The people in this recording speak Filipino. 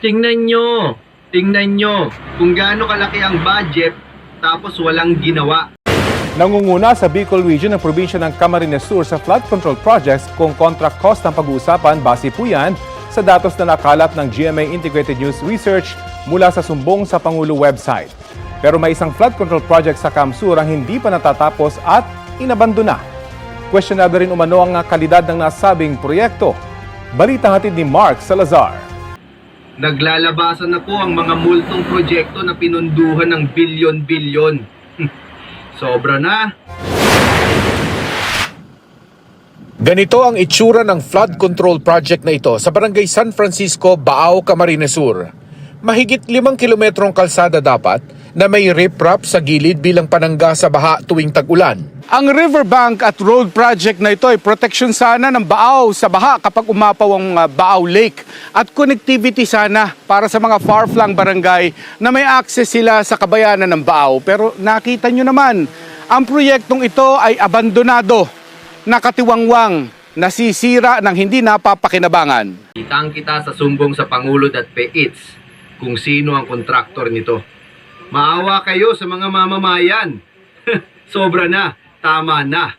Tingnan nyo, tingnan nyo kung gaano kalaki ang budget tapos walang ginawa. Nangunguna sa Bicol Region ng probinsya ng Camarines Sur sa flood control projects kung contract cost ang pag-uusapan base po yan sa datos na nakalap ng GMA Integrated News Research mula sa sumbong sa Pangulo website. Pero may isang flood control project sa Camsur ang hindi pa natatapos at inabandona. Questionable rin umano ang kalidad ng nasabing proyekto. Balita hatid ni Mark Salazar. Naglalabasan na po ang mga multong proyekto na pinunduhan ng bilyon-bilyon. Sobra na. Ganito ang itsura ng flood control project na ito sa barangay San Francisco, Baao, Camarines Sur. Mahigit limang kilometrong kalsada dapat na may riprap sa gilid bilang panangga sa baha tuwing tag-ulan. Ang riverbank at road project na ito ay protection sana ng Baaw sa baha kapag umapaw ang uh, Baaw Lake at connectivity sana para sa mga far-flung barangay na may access sila sa kabayanan ng Baaw. Pero nakita nyo naman, ang proyektong ito ay abandonado, nakatiwangwang, nasisira ng hindi napapakinabangan. Kitang kita sa sumbong sa Pangulo.ph kung sino ang kontraktor nito. Maawa kayo sa mga mamamayan. Sobra na. Tama na.